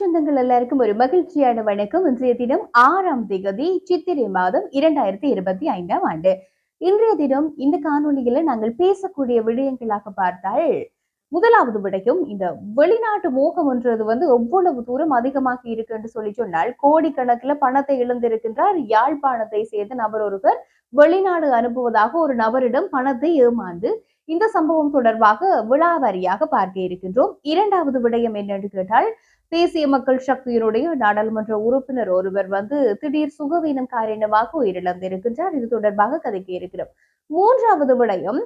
சொந்தங்கள் எல்லாருக்கும் ஒரு மகிழ்ச்சியான வணக்கம். இன்றைய தினம் ஆறாம் திகதி சித்திரை மாதம் இரண்டாயிரத்தி இருபத்தி ஐந்தாம் ஆண்டு. இன்றைய தினம் இந்த காணொலியில நாங்கள் பேசக்கூடிய விடயங்களாக பார்த்தால் முதலாவது விடயம் இந்த வெளிநாட்டு மோகம் என்றது வந்து எவ்வளவு தூரம் அதிகமாக இருக்கு என்று சொல்லி சொன்னால் கோடிக்கணக்கில் பணத்தை இழந்திருக்கின்றார். யாழ்ப்பாணத்தை சேர்ந்த நபர் ஒருவர் வெளிநாடு அனுப்புவதாக ஒரு நபரிடம் பணத்தை ஏமாந்து இந்த சம்பவம் தொடர்பாக விழாவாரியாக பார்க்க இருக்கின்றோம். இரண்டாவது விடயம் என்னென்று கேட்டால் தேசிய மக்கள் சக்தியினுடைய நாடாளுமன்ற உறுப்பினர் ஒருவர் வந்து திடீர் சுகவீனம் காரணமாக உயிரிழந்திருக்கின்றார். இது தொடர்பாக கதைக்க இருக்கிறோம் மூன்றாவது விடயம்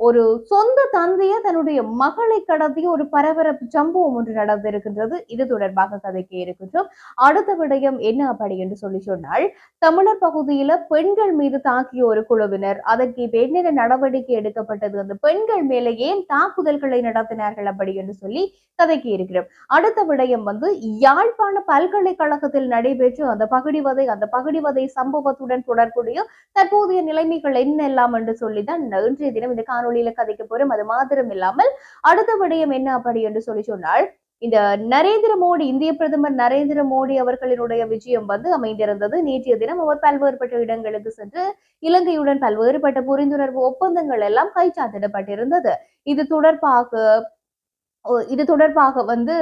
ஒரு சொந்த தந்தைய தன்னுடைய மகளை கடத்திய ஒரு பரபரப்பு சம்பவம் ஒன்று நடந்திருக்கின்றது. இது தொடர்பாக கதைக்க இருக்கின்றோம். அடுத்த விடயம் என்ன அப்படி என்று சொல்லி சொன்னால் தமிழர் பகுதியில பெண்கள் மீது தாக்கிய ஒரு குழுவினர் அதற்கு இப்ப என்னென்ன நடவடிக்கை எடுக்கப்பட்டது அந்த பெண்கள் மேலே ஏன் தாக்குதல்களை நடத்தினார்கள் அப்படி என்று சொல்லி கதைக்கு இருக்கிறோம். அடுத்த விடயம் வந்து யாழ்ப்பாண பல்கலைக்கழகத்தில் நடைபெற்ற அந்த பகுடிவதை அந்த பகுடிவதை சம்பவத்துடன் தொடர்புடைய தற்போதைய நிலைமைகள் என்ன எல்லாம் என்று சொல்லிதான் இன்றைய தினம் இந்த காணொலியில கதைக்க போறோம். அது மாத்திரம் இல்லாமல் அடுத்த விடயம் என்ன அப்படி என்று சொல்லி சொன்னால் இந்த நரேந்திர மோடி இந்திய பிரதமர் நரேந்திர மோடி அவர்களினுடைய விஜயம் வந்து அமைந்திருந்தது. நேற்றைய தினம் அவர் பல்வேறுபட்ட இடங்களுக்கு சென்று இலங்கையுடன் பல்வேறுபட்ட புரிந்துணர்வு ஒப்பந்தங்கள் எல்லாம் கைச்சாத்திடப்பட்டிருந்தது. இது தொடர்பாக இது தொடர்பாக வந்து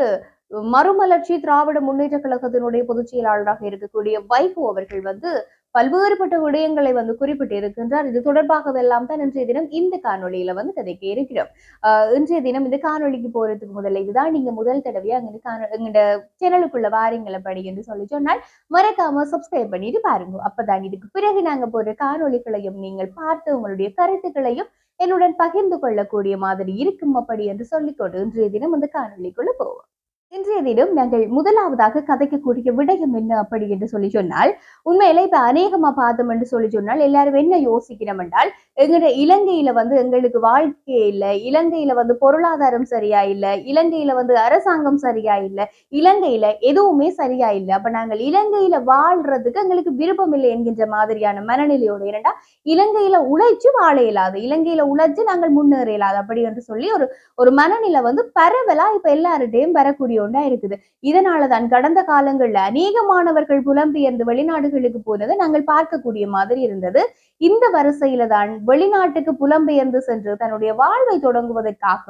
மறுமலர்ச்சி திராவிட முன்னேற்ற கழகத்தினுடைய பொதுச் செயலாளராக இருக்கக்கூடிய வைகோ அவர்கள் வந்து பல்வேறுபட்ட விடயங்களை வந்து குறிப்பிட்டு இருக்கின்றார் இது தொடர்பாகவெல்லாம் தான் இன்றைய தினம் இந்த காணொலியில வந்து கதைக்க இருக்கிறோம் ஆஹ் இன்றைய தினம் இந்த காணொலிக்கு போறதுக்கு முதல்ல இதுதான் நீங்க முதல் தடவையா அங்க காண எங்கட சேனலுக்குள்ள வாரங்களை படி என்று சொல்லி சொன்னால் மறக்காம சப்ஸ்கிரைப் பண்ணிட்டு பாருங்க. அப்பதான் இதுக்கு பிறகு நாங்க போற காணொலிகளையும் நீங்கள் பார்த்து உங்களுடைய கருத்துக்களையும் என்னுடன் பகிர்ந்து கொள்ளக்கூடிய மாதிரி இருக்கும் அப்படி என்று சொல்லிக்கொண்டு இன்றைய தினம் அந்த காணொலிக்குள்ள போவோம். இன்றைய தினம் நாங்கள் முதலாவதாக கதைக்கக்கூடிய விடயம் என்ன அப்படி என்று சொல்லி சொன்னால் உண்மையில இப்ப அநேகமா பார்த்தோம் என்று சொல்லி சொன்னால் எல்லாரும் என்ன யோசிக்கிறோம் என்றால் எங்கட இலங்கையில வந்து எங்களுக்கு வாழ்க்கையே இல்லை இலங்கையில வந்து பொருளாதாரம் சரியா இல்லை இலங்கையில வந்து அரசாங்கம் சரியா இல்லை இலங்கையில எதுவுமே சரியா இல்லை. அப்ப நாங்கள் இலங்கையில வாழ்றதுக்கு எங்களுக்கு விருப்பம் இல்லை என்கின்ற மாதிரியான மனநிலையோடு இரண்டா இலங்கையில உழைச்சு வாழ இயலாது இலங்கையில உழைச்சு நாங்கள் முன்னேற இயலாது அப்படி என்று சொல்லி ஒரு ஒரு மனநிலை வந்து பரவலா இப்ப எல்லார்டையும் வரக்கூடிய ஒன்றா இருக்குது. இதனாலதான் கடந்த காலங்கள்ல அநேக மாணவர்கள் புலம்பெயர்ந்து வெளிநாடுகளுக்கு போனதை நாங்கள் பார்க்கக்கூடிய மாதிரி இருந்தது. இந்த வரிசையில தான் வெளிநாட்டுக்கு புலம்பெயர்ந்து சென்று தன்னுடைய வாழ்வை தொடங்குவதற்காக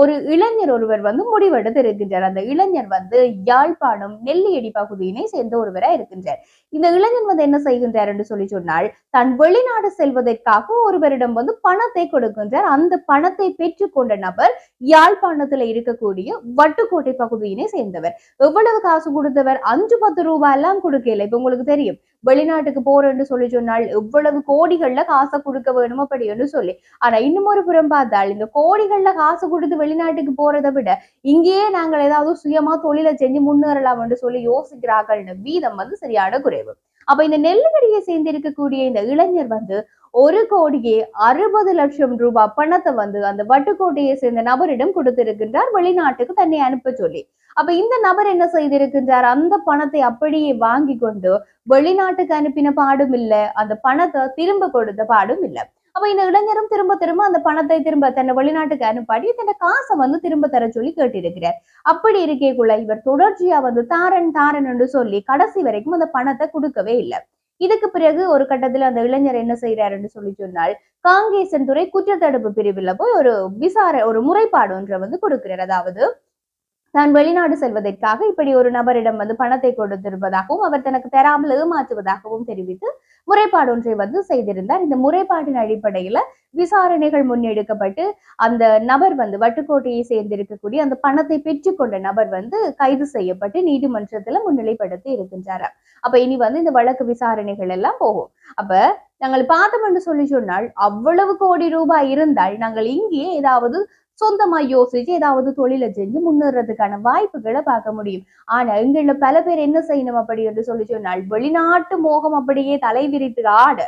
ஒரு இளைஞர் ஒருவர் வந்து முடிவெடுத்து இருக்கின்றார். அந்த இளைஞர் வந்து யாழ்ப்பாணம் நெல்லியடி பகுதியினை சேர்ந்த ஒருவரா இருக்கின்றார். இந்த இளைஞன் வந்து என்ன செய்கின்றார் என்று சொல்லி சொன்னால் தன் வெளிநாடு செல்வதற்காக ஒருவரிடம் வந்து பணத்தை கொடுக்கின்றார். அந்த பணத்தை பெற்றுக்கொண்ட நபர் யாழ்ப்பாணத்துல இருக்கக்கூடிய வட்டுக்கோட்டை பகுதியினை சேர்ந்தவர். எவ்வளவு காசு கொடுத்தவர்? அஞ்சு பத்து ரூபாய் எல்லாம் கொடுக்கல. இப்ப உங்களுக்கு தெரியும். வெளிநாட்டுக்கு போறேன்னு சொல்லி சொன்னால் எவ்வளவு கோடிகள்ல காசை கொடுக்க வேணும் அப்படி என்று சொல்லி. ஆனா இன்னும் ஒரு புறம் பார்த்தால் இந்த கோடிகள்ல காசு கொடுத்து வெளிநாட்டுக்கு போறதை விட இங்கேயே நாங்கள் ஏதாவது சுயமா தொழிலை செஞ்சு முன்னேறலாம் என்று சொல்லி யோசிக்கிறார்கள் வீதம் வந்து சரியான குறைவு. அப்ப இந்த நெல்லுக்கடியை சேர்ந்து இருக்கக்கூடிய இந்த இளைஞர் வந்து ஒரு கோடியே அறுபது லட்சம் ரூபாய் பணத்தை வந்து அந்த வட்டுக்கோட்டையை சேர்ந்த நபரிடம் கொடுத்திருக்கின்றார். வெளிநாட்டுக்கு தன்னை அனுப்ப சொல்லி. அப்ப இந்த நபர் என்ன செய்திருக்கின்றார்? அந்த பணத்தை அப்படியே வாங்கி கொண்டு வெளிநாட்டுக்கு அனுப்பின பாடும் இல்ல. அந்த பணத்தை திரும்ப கொடுத்த பாடும் இல்ல. அப்ப இந்த இளைஞரும் திரும்ப திரும்ப அந்த பணத்தை திரும்ப தன்னை வெளிநாட்டுக்கு அனுப்பாடி தன்னை காசை வந்து திரும்ப தர சொல்லி கேட்டிருக்கிறார். அப்படி இருக்கேக்குள்ள இவர் தொடர்ச்சியா வந்து தாரன் தாரன் என்று சொல்லி கடைசி வரைக்கும் அந்த பணத்தை கொடுக்கவே இல்லை. இதுக்கு பிறகு ஒரு கட்டத்துல அந்த இளைஞர் என்ன செய்யறாருன்னு சொல்லி சொன்னால் காங்கேசன் துறை குற்றத்தடுப்பு பிரிவுல போய் ஒரு விசார ஒரு முறைப்பாடு ஒன்றை வந்து கொடுக்கிறார். அதாவது தான் வெளிநாடு செல்வதற்காக இப்படி ஒரு நபரிடம் வந்து பணத்தை கொடுத்திருப்பதாகவும் அவர் தனக்கு தராமல் ஏமாற்றுவதாகவும் தெரிவித்து முறைப்பாடு ஒன்றை வந்து செய்திருந்தார். இந்த முறைப்பாட்டின் அடிப்படையில விசாரணைகள் முன்னெடுக்கப்பட்டு அந்த நபர் வந்து வட்டுக்கோட்டையை சேர்ந்திருக்கக்கூடிய அந்த பணத்தை பெற்றுக்கொண்ட நபர் வந்து கைது செய்யப்பட்டு நீதிமன்றத்துல முன்னிலைப்படுத்தி இருக்கின்றார். அப்ப இனி வந்து இந்த வழக்கு விசாரணைகள் எல்லாம் போகும். அப்ப நாங்கள் பார்த்தோம் என்று சொல்லி சொன்னால் அவ்வளவு கோடி ரூபாய் இருந்தால் நாங்கள் இங்கேயே ஏதாவது சொந்தமா யோசிச்சு ஏதாவது தொழிலை செஞ்சு முன்னேறதுக்கான வாய்ப்புகளை பார்க்க முடியும். ஆனா எங்கள பல பேர் என்ன செய்யணும் அப்படி என்று சொல்லி சொன்னால் வெளிநாட்டு மோகம் அப்படியே தலை விரித்து ஆட.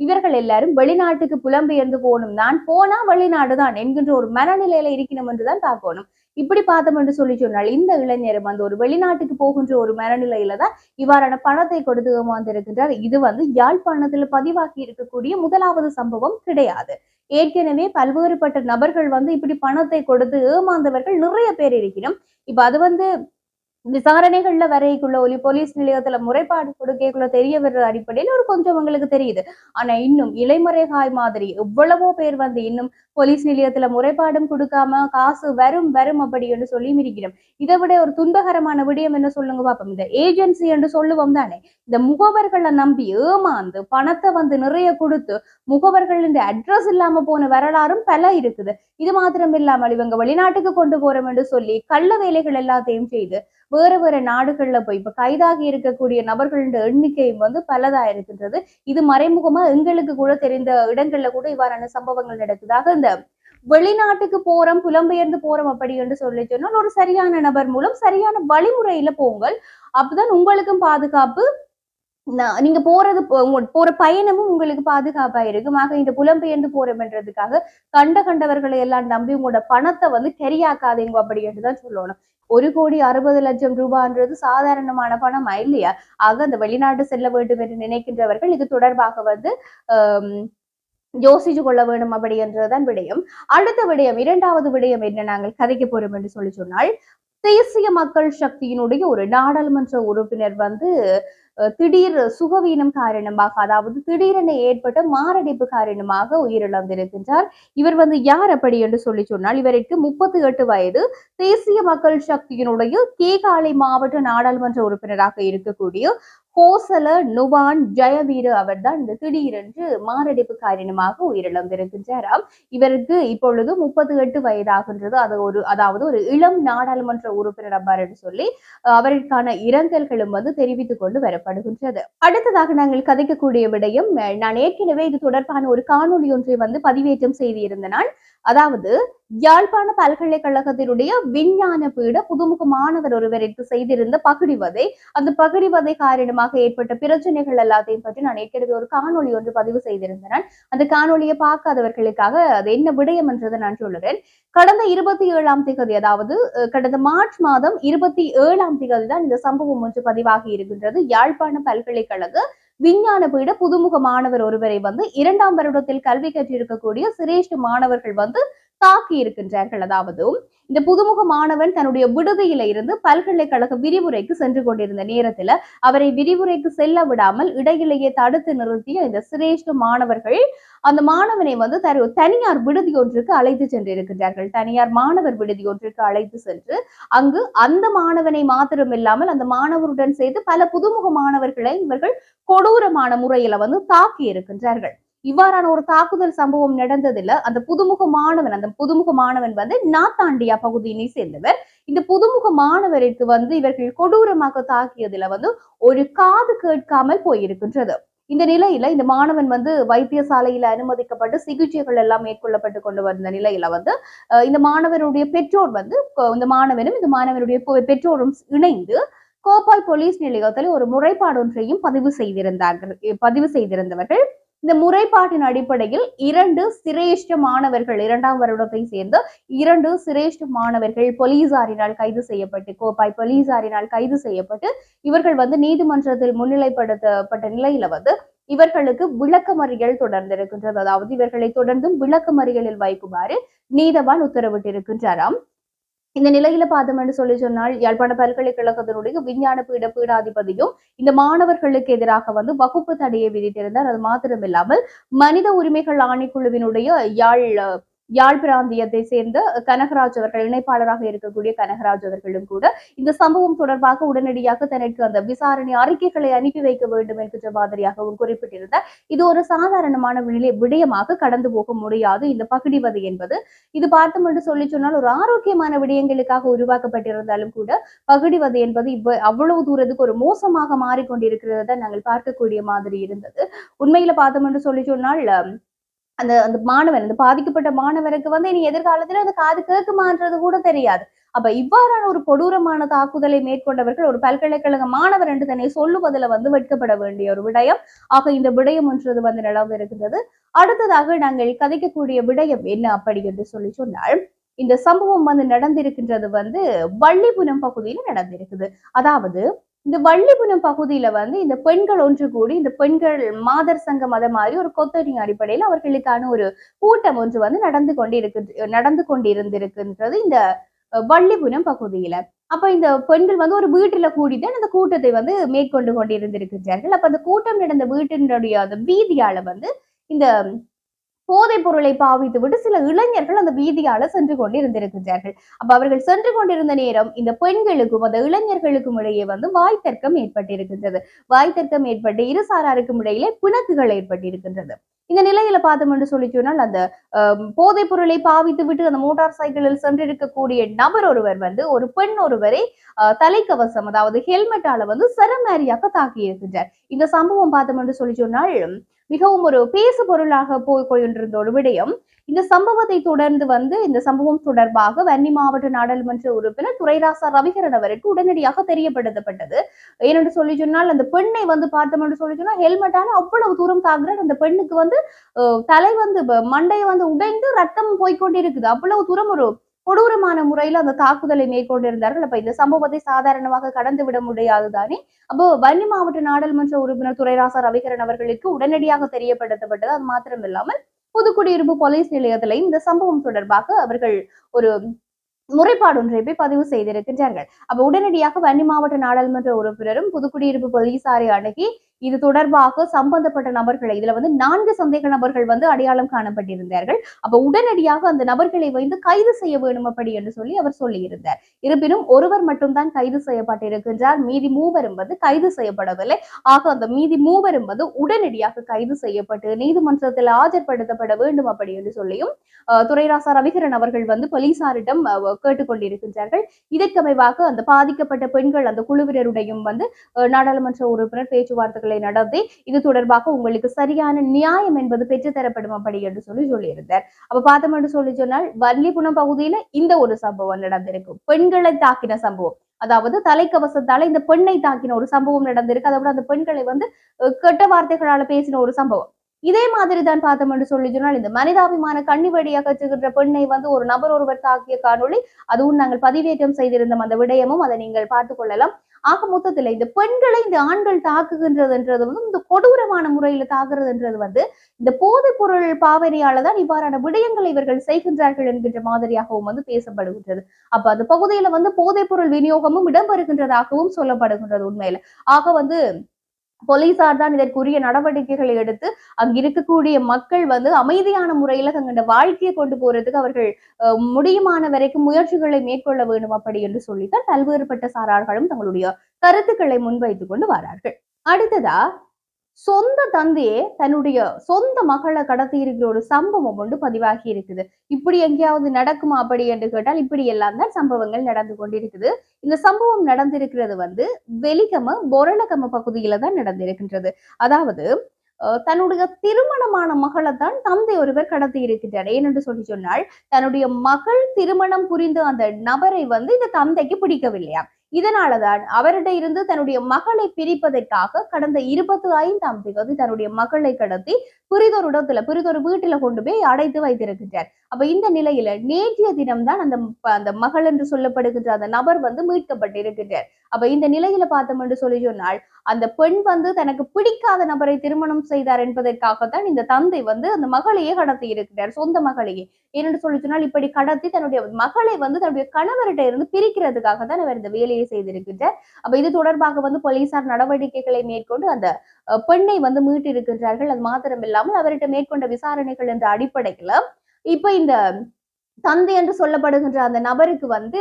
இவர்கள் எல்லாரும் வெளிநாட்டுக்கு புலம்பெயர்ந்து போகணும். நான் போனா வெளிநாடு தான் என்கின்ற ஒரு மனநிலையில இருக்கணும் என்றுதான் பார்க்கணும். இப்படி பார்த்தோம் என்று சொல்லி சொன்னால் இந்த இளைஞர் வந்து ஒரு வெளிநாட்டுக்கு போகின்ற ஒரு மனநிலையில தான் இவ்வாறான பணத்தை கொடுத்து ஏமாந்திருக்கின்றார். இது வந்து யாழ்ப்பாணத்தில் பதிவாகி இருக்கக்கூடிய முதலாவது சம்பவம் கிடையாது. ஏற்கனவே பல்வேறுபட்ட நபர்கள் வந்து இப்படி பணத்தை கொடுத்து ஏமாந்தவர்கள் நிறைய பேர் இருக்கிறோம் இப்ப அது வந்து விசாரணைகள்ல வரைக்குள்ள ஒலி போலீஸ் நிலையத்துல முறைப்பாடு கொடுக்கக்குள்ள தெரிய வர்ற அடிப்படையில் ஒரு கொஞ்சம் உங்களுக்கு தெரியுது. ஆனா இன்னும் இலைமறைகாய் மாதிரி எவ்வளவோ பேர் வந்து இன்னும் போலீஸ் நிலையத்துல முறைப்பாடும் கொடுக்காம காசு வரும் வரும் அப்படி என்று சொல்லி மிரிக்கிறோம் இதை விட ஒரு துன்பகரமான விடயம் என்ன சொல்லுங்க பாப்போம். இந்த ஏஜென்சி என்று சொல்லுவோம் தானே. இந்த முகவர்களை நம்பி ஏமாந்து பணத்தை வந்து நிறைய கொடுத்து முகவர்கள் இந்த அட்ரஸ் இல்லாம போன வரலாறும் பல இருக்குது. இது மாத்திரம் இல்லாமல் இவங்க வெளிநாட்டுக்கு கொண்டு போறோம் என்று சொல்லி கள்ள வேலைகள் எல்லாத்தையும் செய்து வேற வேற நாடுகள்ல போய் இப்ப கைதாகி இருக்கக்கூடிய நபர்களோட எண்ணிக்கையும் வந்து பலதா இருக்கின்றது. இது மறைமுகமா எங்களுக்கு கூட தெரிந்த இடங்கள்ல கூட இவ்வாறான சம்பவங்கள் நடக்குதாக இந்த வெளிநாட்டுக்கு போறோம் புலம்பெயர்ந்து போறோம் அப்படி என்று சொல்லி சொன்னால் ஒரு சரியான நபர் மூலம் சரியான வழிமுறையில போங்கள். அப்பதான் உங்களுக்கும் பாதுகாப்பு நீங்க போறது போற பயணமும் உங்களுக்கு பாதுகாப்பா இருக்கும் ஆக இந்த புலம்பெயர்ந்து போறோம்ன்றதுக்காக கண்ட கண்டவர்களை எல்லாம் நம்பி உங்களோட பணத்தை வந்து கெரியாக்காதீங்க அப்படி என்றுதான் சொல்லணும். ஒரு கோடி அறுபது லட்சம் ரூபான்றது சாதாரணமான பணமா இல்லையா? ஆக அந்த வெளிநாட்டு செல்ல வேண்டும் என்று நினைக்கின்றவர்கள் இது தொடர்பாக வந்து யோசிச்சு கொள்ள வேண்டும் அப்படி என்றதுதான் விடயம். அடுத்த விடயம் இரண்டாவது விடயம் என்ன நாங்கள் கதைக்க போறோம் என்று சொல்லி சொன்னால் தேசிய மக்கள் சக்தியினுடைய ஒரு நாடாளுமன்ற உறுப்பினர் வந்து திடீர் சுகவீனம் காரணமாக அதாவது திடீரென ஏற்பட்ட மாரடைப்பு காரணமாக உயிரிழந்திருக்கின்றார். இவர் வந்து யார் அப்படி என்று சொல்லி சொன்னால் இவருக்கு முப்பத்தி எட்டு வயது தேசிய மக்கள் சக்தியினுடைய கேகாலை மாவட்ட நாடாளுமன்ற உறுப்பினராக இருக்கக்கூடிய கோசல நுவான் ஜெயவீர அவர்தான் இந்த திடீரென்று மாரடைப்பு காரணமாக உயிரிழந்திருக்கின்றாராம் இவருக்கு இப்பொழுது முப்பத்தி எட்டு வயதாகின்றது. அது ஒரு அதாவது ஒரு இளம் நாடாளுமன்ற உறுப்பினர் அவ்வாறு என்று சொல்லி அஹ், அவருக்கான இரங்கல்களும் வந்து தெரிவித்துக் கொண்டு வரப்படுகின்றது. அடுத்ததாக நாங்கள் கதைக்கக்கூடிய விடயம் நான் ஏற்கனவே இது தொடர்பான ஒரு காணொளி ஒன்றை வந்து பதிவேற்றம் செய்திருந்த நான் அதாவது யாழ்ப்பாண பல்கலைக்கழகத்தினுடைய விஞ்ஞான பீட புதுமுக மாணவர் ஒருவருக்கு செய்திருந்த பகுடிவதை அந்த பகுடிவதை காரணமாக ஏற்பட்ட பிரச்சனைகள் எல்லாத்தையும் பற்றி நான் ஏற்கனவே ஒரு காணொளி ஒன்று பதிவு செய்திருந்தேன். அந்த காணொலியை பார்க்காதவர்களுக்காக அது என்ன விடயம் என்றதை நான் சொல்லுகிறேன். கடந்த இருபத்தி ஏழாம் திகதி அதாவது அஹ், கடந்த மார்ச் மாதம் இருபத்தி ஏழாம் திகதி தான் இந்த சம்பவம் ஒன்று பதிவாகி இருக்கின்றது. யாழ்ப்பாண பல்கலைக்கழக விஞ்ஞான பீட புதுமுக மாணவர் ஒருவரை வந்து இரண்டாம் வருடத்தில் கல்வி கற்றிருக்கக்கூடிய சிரேஷ்ட மாணவர்கள் வந்து தாக்கி இருக்கின்றார்கள். அதாவது இந்த புதுமுக மாணவன் தன்னுடைய விடுதியில இருந்து பல்கலைக்கழக விரிவுரைக்கு சென்று கொண்டிருந்த நேரத்துல அவரை விரிவுரைக்கு செல்ல விடாமல் இடையிலேயே தடுத்து நிறுத்திய இந்த சிரேஷ்ட மாணவர்கள் அந்த மாணவனை வந்து தனியார் விடுதி ஒன்றுக்கு அழைத்து சென்றிருக்கின்றார்கள். தனியார் மாணவர் விடுதி ஒன்றுக்கு அழைத்து சென்று அங்கு அந்த மாணவனை மாத்திரம் இல்லாமல் அந்த மாணவருடன் சேர்த்து பல புதுமுக மாணவர்களை இவர்கள் கொடூரமான முறையில வந்து தாக்கி இருக்கின்றார்கள். இவ்வாறான ஒரு தாக்குதல் சம்பவம் நடந்ததுல அந்த புதுமுக மாணவன் அந்த புதுமுக மாணவன் வந்து நாத்தாண்டியா பகுதியினை சேர்ந்தவர். இந்த புதுமுக மாணவருக்கு வந்து இவர்கள் கொடூரமாக தாக்கியதுல வந்து ஒரு காது கேட்காமல் போயிருக்கின்றது. இந்த நிலையில இந்த மாணவன் வந்து வைத்தியசாலையில அனுமதிக்கப்பட்டு சிகிச்சைகள் எல்லாம் மேற்கொள்ளப்பட்டு கொண்டு வந்த நிலையில வந்து இந்த மாணவருடைய பெற்றோர் வந்து இந்த மாணவனும் இந்த மாணவருடைய பெற்றோரும் இணைந்து கோபால் போலீஸ் நிலையத்தில் ஒரு முறைப்பாடு ஒன்றையும் பதிவு செய்திருந்தார்கள் பதிவு செய்திருந்தவர்கள். இந்த முறைப்பாட்டின் அடிப்படையில் இரண்டு சிரேஷ்ட மாணவர்கள் இரண்டாம் வருடத்தை சேர்ந்த இரண்டு சிரேஷ்ட மாணவர்கள் போலீசாரினால் கைது செய்யப்பட்டு கோப்பாய் போலீசாரினால் கைது செய்யப்பட்டு இவர்கள் வந்து நீதிமன்றத்தில் முன்னிலைப்படுத்தப்பட்ட நிலையில வந்து இவர்களுக்கு விளக்கமறியல் தொடர்ந்திருக்கின்றது. அதாவது இவர்களை தொடர்ந்தும் விளக்கமறியலில் வைக்குமாறு நீதவான் உத்தரவிட்டிருக்கின்றாராம். இந்த நிலையில பார்த்தோம் என்று சொல்லி சொன்னால் யாழ்ப்பாண பல்கலைக்கழகத்தினுடைய விஞ்ஞான பீட பீடாதிபதியும் இந்த மாணவர்களுக்கு எதிராக வந்து வகுப்பு தடையை விதித்திருந்தார். அது மாத்திரமில்லாமல் மனித உரிமைகள் ஆணைக்குழுவினுடைய யாழ் யாழ் பிராந்தியத்தை சேர்ந்த கனகராஜ் அவர்கள் இணைப்பாளராக இருக்கக்கூடிய கனகராஜ் அவர்களும் கூட இந்த சம்பவம் தொடர்பாக உடனடியாக தனக்கு அந்த விசாரணை அறிக்கைகளை அனுப்பி வைக்க வேண்டும் என்கின்ற மாதிரியாகவும் குறிப்பிட்டிருந்தார். இது ஒரு சாதாரணமான விடயமாக கடந்து போக முடியாது. இந்த பகிடிவது என்பது இது பார்த்தோம் என்று சொல்லி சொன்னால் ஒரு ஆரோக்கியமான விடயங்களுக்காக உருவாக்கப்பட்டிருந்தாலும் கூட பகிடிவது என்பது இவ்வ அவ்வளவு தூரத்துக்கு ஒரு மோசமாக மாறிக்கொண்டிருக்கிறத நாங்கள் பார்க்கக்கூடிய மாதிரி இருந்தது. உண்மையில பார்த்தோம் என்று சொல்லி சொன்னால் அந்த அந்த மாணவன் அந்த பாதிக்கப்பட்ட மாணவருக்கு வந்து இனி எதிர்காலத்துல அந்த காது கேட்குமான்றது கூட தெரியாது. அப்ப இவ்வாறான ஒரு கொடூரமான தாக்குதலை மேற்கொண்டவர்கள் ஒரு பல்கலைக்கழக மாணவர் என்று தன்னை சொல்லுவதில் வந்து வெட்கப்பட வேண்டிய ஒரு விடயம். ஆக இந்த விடயம் ஒன்றது வந்து நிலவு இருக்கின்றது. அடுத்ததாக நாங்கள் கதைக்கக்கூடிய விடயம் என்ன அப்படி என்று சொல்லி சொன்னால் இந்த சம்பவம் வந்து நடந்திருக்கின்றது வந்து வள்ளிபுனம் பகுதியில நடந்திருக்குது. அதாவது இந்த வள்ளிபுனம் பகுதியில வந்து இந்த பெண்கள் ஒன்று கூடி இந்த பெண்கள் மாதர் சங்கம் அதை மாதிரி ஒரு கொத்தடி அடிப்படையில் அவர்களுக்கான ஒரு கூட்டம் ஒன்று வந்து நடந்து கொண்டிருக்கு நடந்து கொண்டிருந்திருக்கின்றது இந்த வள்ளிபுனம் பகுதியில. அப்ப இந்த பெண்கள் வந்து ஒரு வீட்டுல கூடிதான் அந்த கூட்டத்தை வந்து மேற்கொண்டு கொண்டிருந்திருக்கின்றார்கள். அப்ப அந்த கூட்டம் நடந்த வீட்டினுடைய அந்த வீதியால வந்து இந்த போதைப் பொருளை பாவித்து விட்டு சில இளைஞர்கள் அந்த வீதியால சென்று கொண்டிருந்திருக்கின்றார்கள். அப்ப அவர்கள் சென்று கொண்டிருந்த நேரம் இந்த பெண்களுக்கும் அந்த இளைஞர்களுக்கும் இடையே வந்து வாய் தர்க்கம் ஏற்பட்டிருக்கின்றது. வாய் தர்க்கம் ஏற்பட்டு இரு சாராருக்கும் இடையிலே பிணக்குகள் ஏற்பட்டிருக்கின்றது. இந்த நிலையில பார்த்தோம் என்று சொல்லி சொன்னால் அந்த போதைப் பொருளை பாவித்து விட்டு அந்த மோட்டார் சைக்கிளில் சென்றிருக்கக்கூடிய நபர் ஒருவர் வந்து ஒரு பெண் ஒருவரை தலைக்கவசம் அதாவது ஹெல்மெட்டால வந்து சரமாரியாக தாக்கி இருக்கின்றார் இந்த சம்பவம் பார்த்தோம் என்று சொல்லி சொன்னால் மிகவும் ஒரு பேசு பொருளாக போய் கொண்டிருந்த ஒரு விடயம். இந்த சம்பவத்தை தொடர்ந்து வந்து இந்த சம்பவம் தொடர்பாக வன்னி மாவட்ட நாடாளுமன்ற உறுப்பினர் துரைராசா ரவிகரன் அவருக்கு உடனடியாக தெரியப்படுத்தப்பட்டது. ஏனென்று சொல்லி சொன்னால் அந்த பெண்ணை வந்து பார்த்தோம் என்று சொல்லி சொன்னால் ஹெல்மெட்டால அவ்வளவு தூரம் தாக்குறார் அந்த பெண்ணுக்கு வந்து தலை வந்து மண்டையை வந்து உடைந்து ரத்தம் போய்க்கொண்டிருக்குது அவ்வளவு தூரம் ஒரு கொடூரமான முறையில அந்த தாக்குதலை மேற்கொண்டிருந்தார்கள். அப்ப இந்த சம்பவத்தை சாதாரணமாக கடந்து விட முடியாது தானே அப்போ வன்னி மாவட்ட நாடாளுமன்ற உறுப்பினர் துரைராசா ரவிகரன் அவர்களுக்கு உடனடியாக தெரியப்படுத்தப்பட்டது. அது மாத்திரம் இல்லாமல் புதுக்குடியிருப்பு போலீஸ் நிலையத்தில இந்த சம்பவம் தொடர்பாக அவர்கள் ஒரு முறைப்பாடு ஒன்றை போய் பதிவு செய்திருக்கின்றார்கள். அப்ப உடனடியாக வன்னி மாவட்ட நாடாளுமன்ற உறுப்பினரும் புதுக்குடியிருப்பு போலீசாரை அணுகி இது தொடர்பாக சம்பந்தப்பட்ட நபர்களை இதுல வந்து நான்கு சந்தேக நபர்கள் வந்து அடையாளம் காணப்பட்டிருந்தார்கள். அப்ப உடனடியாக அந்த நபர்களை வந்து கைது செய்ய வேண்டும் அப்படி என்று சொல்லி அவர் சொல்லியிருந்தார். இருப்பினும் ஒருவர் மட்டும்தான் கைது செய்யப்பட்டிருக்கின்றார். மீதி மூவரும் வந்து கைது செய்யப்படவில்லை. ஆக அந்த மீதி மூவரும் வந்து உடனடியாக கைது செய்யப்பட்டு நீதிமன்றத்தில் ஆஜர்படுத்தப்பட வேண்டும் அப்படி என்று சொல்லியும் துறைராசா ரவிகரன் அவர்கள் வந்து போலீசாரிடம் அஹ், கேட்டுக்கொண்டிருக்கின்றார்கள் இதற்கமைவாக அந்த பாதிக்கப்பட்ட பெண்கள் அந்த குழுவினருடையும் வந்து நாடாளுமன்ற உறுப்பினர் பேச்சுவார்த்தைகள் நடத்தி இது தொடர்பாக உங்களுக்கு சரியான நியாயம் என்பது பெற்றுத்தரப்படும் அப்படி என்று சொல்லி சொல்லியிருந்தார். அப்ப பார்த்தோம் என்று சொல்லி சொன்னால் வன்னிபுணம் பகுதியில இந்த ஒரு சம்பவம் நடந்திருக்கு. பெண்களை தாக்கின சம்பவம். அதாவது தலைக்கவசத்தால இந்த பெண்ணை தாக்கின ஒரு சம்பவம் நடந்திருக்கு. அதை விட அந்த பெண்களை வந்து கெட்ட வார்த்தைகளால பேசின ஒரு சம்பவம். இதே மாதிரி தான் பார்த்தோம் என்று சொல்லி சொன்னால் இந்த மனிதாபிமான கண்ணி வழியாக கற்றுகின்ற பெண்ணை வந்து ஒரு நபர் ஒருவர் தாக்கிய காணொளி அதுவும் நாங்கள் பதிவேற்றம் செய்திருந்தோம் அந்த விடயமும் அதை நீங்கள் பார்த்துக்கொள்ளலாம் ஆக மொத்தத்துல இந்த பெண்களை இந்த ஆண்கள் தாக்குகின்றதுன்றது வந்து இந்த கொடூரமான முறையில தாக்குறதுன்றது வந்து இந்த போதைப் பொருள் பாவனையால தான் இவ்வாறான விடயங்களை இவர்கள் செய்கின்றார்கள் என்கின்ற மாதிரியாகவும் வந்து பேசப்படுகின்றது. அப்ப அந்த பகுதியில வந்து போதைப் பொருள் விநியோகமும் இடம்பெறுகின்றதாகவும் சொல்லப்படுகின்றது உண்மையில. ஆக வந்து போலீசார் தான் இதற்குரிய நடவடிக்கைகளை எடுத்து அங்க இருக்கக்கூடிய மக்கள் வந்து அமைதியான முறையில தங்களோட வாழ்க்கையை கொண்டு போறதுக்கு அவர்கள் அஹ், முடியுமான வரைக்கும் முயற்சிகளை மேற்கொள்ள வேண்டும் அப்படி என்று சொல்லித்தான் பல்வேறுபட்ட சாரார்களும் தங்களுடைய கருத்துக்களை முன்வைத்துக் கொண்டு வரார்கள். அடுத்ததா சொந்த தந்தையே தன்னுடைய சொந்த மகளை கடத்தி இருக்கிற ஒரு சம்பவம் ஒன்று பதிவாகி இருக்குது. இப்படி எங்கேயாவது நடக்குமா அப்படி என்று கேட்டால் இப்படி எல்லாம் தான் சம்பவங்கள் நடந்து கொண்டிருக்குது. இந்த சம்பவம் நடந்திருக்கிறது வந்து வெலிகம பொரணகம பகுதியில தான் நடந்திருக்கின்றது. அதாவது தன்னுடைய திருமணமான மகளை தான் தந்தை ஒருவர் கடத்தி இருக்கின்றார். ஏனென்று சொல்லி சொன்னால் தன்னுடைய மகள் திருமணம் புரிந்த அந்த நபரை வந்து இந்த தந்தைக்கு பிடிக்கவில்லையா இதனாலதான் அவரிடம் இருந்து தன்னுடைய மகளை பிரிப்பதற்காக கடந்த இருபத்தி ஐந்தாம் தேதி தன்னுடைய மகளை கடத்தி புரிதொரு இடத்துல புரிதொரு வீட்டுல கொண்டு போய் அடைத்து வைத்திருக்கின்றார். அப்ப இந்த நிலையில நேற்றைய தினம்தான் அந்த அந்த மகள் என்று சொல்லப்படுகின்ற அந்த நபர் வந்து மீட்கப்பட்டிருக்கிறார் அப்ப இந்த நிலையில பார்த்தோம் என்று சொல்லி சொன்னால் அந்த பெண் வந்து தனக்கு பிடிக்காத நபரை திருமணம் செய்தார் என்பதற்காகத்தான் இந்த தந்தை வந்து அந்த மகளையே கடத்தி இருக்கிறார் சொந்த மகளையே. ஏனென்று சொல்லி சொன்னால் இப்படி கடத்தி தன்னுடைய மகளை வந்து தன்னுடைய கணவர்கிட்ட இருந்து பிரிக்கிறதுக்காக தான் அவர் இந்த வேலையை செய்திருக்கிறார் அப்ப இது தொடர்பாக வந்து போலீசார் நடவடிக்கைகளை மேற்கொண்டு அந்த அஹ், பெண்ணை வந்து மீட்டிருக்கின்றார்கள். அது மாத்திரமில்லை இல்லாமல் அவர்கிட்ட மேற்கொண்ட விசாரணைகள் என்ற அடிப்படையில இப்ப இந்த தந்தை என்று சொல்லப்படுகின்ற அந்த நபருக்கு வந்து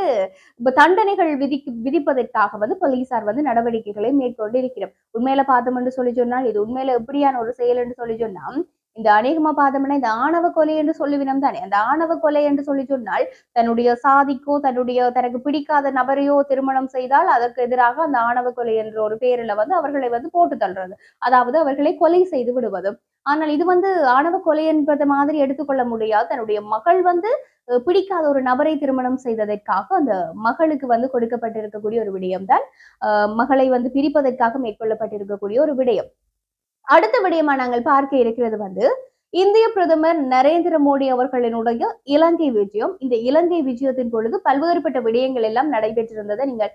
இப்ப தண்டனைகள் விதிக்கு விதிப்பதற்காக வந்து போலீசார் வந்து நடவடிக்கைகளை மேற்கொண்டு இருக்கிறோம் உண்மையில பார்த்தோம் என்று சொல்லி சொன்னால் இது உண்மையில எப்படியான ஒரு செயல் என்று சொல்லி சொன்னா இந்த அநேகமா பார்த்தோம்னா இந்த ஆணவ கொலை என்று சொல்லுவினம் தானே அந்த ஆணவ கொலை என்று சொல்லி சொன்னால் தன்னுடைய சாதிக்கோ தன்னுடைய தனக்கு பிடிக்காத நபரையோ திருமணம் செய்தால் அதற்கு எதிராக அந்த ஆணவ கொலை என்ற ஒரு பேரில் வந்து அவர்களை வந்து போட்டு தள்ளுறது. அதாவது அவர்களை கொலை செய்து விடுவது. ஆனால் இது வந்து ஆணவ கொலை என்பது மாதிரி எடுத்துக்கொள்ள முடியாது தன்னுடைய மகள் வந்து பிடிக்காத ஒரு நபரை திருமணம் செய்ததற்காக அந்த மகளுக்கு வந்து கொடுக்கப்பட்டிருக்கக்கூடிய ஒரு விடயம்தான் தான் மகளை வந்து பிரிப்பதற்காக மேற்கொள்ளப்பட்டிருக்கக்கூடிய ஒரு விடயம். அடுத்த விடயமா நாங்கள் பார்க்க இருக்கிறது வந்து இந்திய பிரதமர் நரேந்திர மோடி அவர்களினுடைய இலங்கை விஜயம். இந்த இலங்கை விஜயத்தின் பொழுது பல்வேறுபட்ட விடயங்கள் எல்லாம் நடைபெற்றிருந்ததை நீங்கள்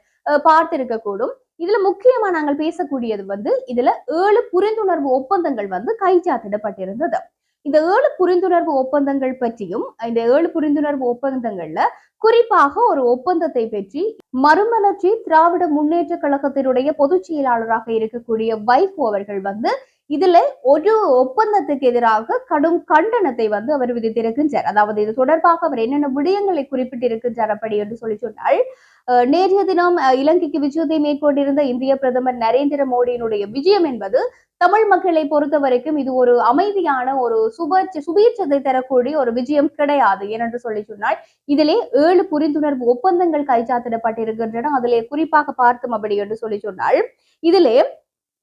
பார்த்திருக்க கூடும் இதுல முக்கியமா நாங்கள் பேசக்கூடியது வந்து இதுல ஏழு புரிந்துணர்வு ஒப்பந்தங்கள் வந்து கைச்சாத்திடப்பட்டிருந்தது. இந்த ஏழு புரிந்துணர்வு ஒப்பந்தங்கள் பற்றியும் இந்த ஏழு புரிந்துணர்வு ஒப்பந்தங்கள்ல குறிப்பாக ஒரு ஒப்பந்தத்தை பற்றி மறுமலர்ச்சி திராவிட முன்னேற்ற கழகத்தினுடைய பொதுச் செயலாளராக இருக்கக்கூடிய வைகோ அவர்கள் வந்து இதுல ஒரு ஒப்பந்தத்துக்கு எதிராக கடும் கண்டனத்தை வந்து அவர் விதித்திருக்கின்றார். அதாவது இது தொடர்பாக அவர் என்னென்ன விடயங்களை குறிப்பிட்டிருக்கின்றார் அப்படி என்று சொல்லி சொன்னால் அஹ், நேற்றைய தினம் இலங்கைக்கு விஜயத்தை மேற்கொண்டிருந்த இந்திய பிரதமர் நரேந்திர மோடியினுடைய விஜயம் என்பது தமிழ் மக்களை பொறுத்த வரைக்கும் இது ஒரு அமைதியான ஒரு சுப சுபீட்சத்தை தரக்கூடிய ஒரு விஜயம் கிடையாது. ஏனென்று சொல்லி சொன்னால் இதிலே ஏழு புரிந்துணர்வு ஒப்பந்தங்கள் கைச்சாத்திடப்பட்டிருக்கின்றன. அதிலே குறிப்பாக பார்த்தோம் அப்படி என்று சொல்லி சொன்னால் இதிலே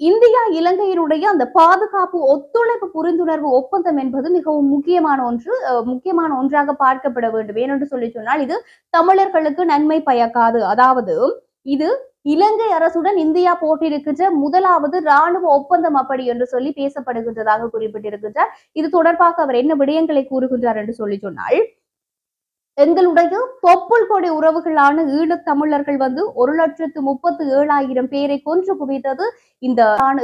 இந்தியா இலங்கையினுடைய அந்த பாதுகாப்பு ஒத்துழைப்பு புரிந்துணர்வு ஒப்பந்தம் என்பது மிகவும் முக்கியமான ஒன்று. அஹ், முக்கியமான ஒன்றாக பார்க்கப்பட வேண்டும். ஏனென்று சொல்லி சொன்னால் இது தமிழர்களுக்கு நன்மை பயக்காது. அதாவது இது இலங்கை அரசுடன் இந்தியா போட்டிருக்கின்ற முதலாவது ராணுவ ஒப்பந்தம் அப்படி என்று சொல்லி பேசப்படுகின்றதாக குறிப்பிட்டிருக்கின்றார். இது தொடர்பாக அவர் என்ன விடயங்களை கூறுகின்றார் என்று சொல்லி சொன்னால் எங்களுடைய தொப்புள் கொடி உறவுகளான ஈழத் தமிழர்கள் வந்து ஒரு லட்சத்து முப்பத்து ஏழாயிரம் பேரை கொன்று குவித்தது. இந்த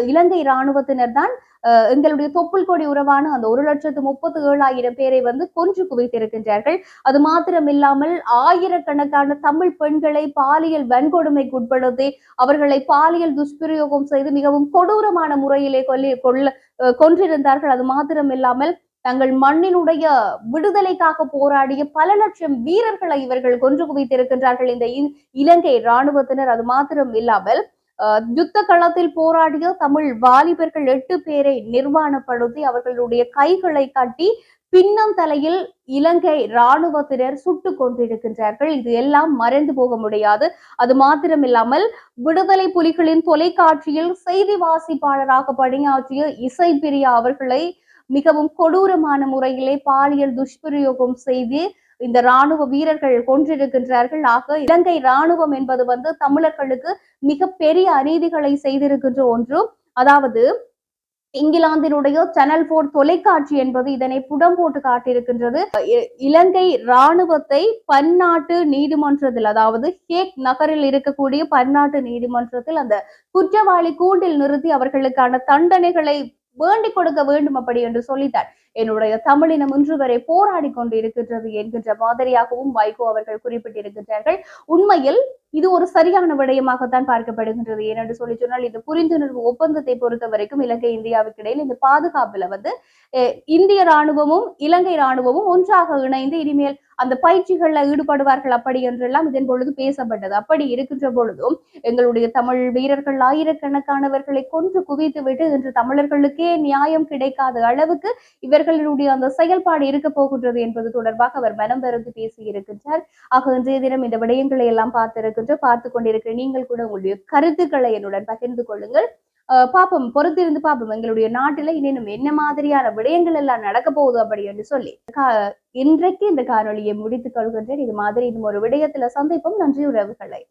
இலங்கை இராணுவத்தினர் தான் எங்களுடைய தொப்புள் கொடி உறவான அந்த ஒரு லட்சத்து முப்பத்து ஏழாயிரம் பேரை வந்து கொன்று குவித்திருக்கின்றார்கள். அது மாத்திரமில்லாமல் ஆயிரக்கணக்கான தமிழ் பெண்களை பாலியல் வன்கொடுமைக்கு உட்படுத்தி அவர்களை பாலியல் துஷ்பிரயோகம் செய்து மிகவும் கொடூரமான முறையிலே கொல்லி கொல்ல அஹ், கொன்றிருந்தார்கள். அது மாத்திரமில்லாமல் தங்கள் மண்ணினுடைய விடுதலைக்காக போராடிய பல லட்சம் வீரர்களை இவர்கள் கொன்று குவித்திருக்கின்றார்கள் இந்த இலங்கை இராணுவத்தினர். அது மாத்திரம் இல்லாமல் யுத்த களத்தில் போராடிய தமிழ் வாலிபர்கள் எட்டு பேரை நிர்வாணப்படுத்தி அவர்களுடைய கைகளை கட்டி பின்னம் தலையில் இலங்கை இராணுவத்தினர் சுட்டுக் கொண்டிருக்கின்றார்கள் இது எல்லாம் மறைந்து போக முடியாது. அது மாத்திரமில்லாமல் விடுதலை புலிகளின் தொலைக்காட்சியில் செய்தி வாசிப்பாளராக பணியாற்றிய இசை பிரியா அவர்களை மிகவும் கொடூரமான முறையிலே பாலியல் துஷ்பிரயோகம் செய்து இந்த ராணுவ வீரர்கள் கொன்றிருக்கின்றார்கள். ஆக இலங்கை ராணுவம் என்பது வந்து தமிழர்களுக்கு மிக பெரிய அநீதிகளை செய்திருக்கின்ற ஒன்று. அதாவது இங்கிலாந்தினுடைய சேனல் போர் தொலைக்காட்சி என்பது இதனை புடம் போட்டு காட்டியிருக்கின்றது. இலங்கை ராணுவத்தை பன்னாட்டு நீதிமன்றத்தில் அதாவது ஹேக் நகரில் இருக்கக்கூடிய பன்னாட்டு நீதிமன்றத்தில் அந்த குற்றவாளி கூண்டில் நிறுத்தி அவர்களுக்கான தண்டனைகளை வேண்டிக் கொடுக்க வேண்டும் அப்படி என்று சொல்லித்தார் என்னுடைய தமிழினம் இன்று வரை போராடி கொண்டு இருக்கின்றது என்கின்ற மாதிரியாகவும் வைகோ அவர்கள் குறிப்பிட்டிருக்கின்றார்கள். உண்மையில் இது ஒரு சரியான விடயமாகத்தான் பார்க்கப்படுகின்றது. ஏனென்று சொல்லி சொன்னால் இந்த புரிந்துணர்வு ஒப்பந்தத்தை பொறுத்த வரைக்கும் இலங்கை இந்தியாவுக்கு இடையில் இந்த பாதுகாப்புல வந்து இந்திய ராணுவமும் இலங்கை ராணுவமும் ஒன்றாக இணைந்து இனிமேல் அந்த பயிற்சிகள்ல ஈடுபடுவார்கள் அப்படி என்றெல்லாம் இதன் பொழுது பேசப்பட்டது. அப்படி இருக்கின்ற பொழுதும் எங்களுடைய தமிழ் வீரர்கள் ஆயிரக்கணக்கானவர்களை கொன்று குவித்து விட்டு இன்று தமிழர்களுக்கே நியாயம் கிடைக்காத அளவுக்கு இவர் இவர்களுடைய அந்த செயல்பாடு இருக்க போகின்றது என்பது தொடர்பாக அவர் மனம் வருந்தி பேசி இருக்கின்றார் ஆக இன்றைய தினம் இந்த விடயங்களை எல்லாம் பார்த்திருக்கின்ற பார்த்து கொண்டிருக்கிற நீங்கள் கூட உங்களுடைய கருத்துக்களை என்னுடன் பகிர்ந்து கொள்ளுங்கள். அஹ் பாப்போம் பொறுத்திருந்து பாப்போம் எங்களுடைய நாட்டுல இன்னும் என்ன மாதிரியான விடயங்கள் எல்லாம் நடக்க போகுது அப்படி என்று சொல்லி. கா- இன்றைக்கு இந்த காணொலியை முடித்துக் கொள்கின்றேன். இது மாதிரி இன்னும் ஒரு விடயத்துல சந்திப்போம். நன்றி உறவுகளை.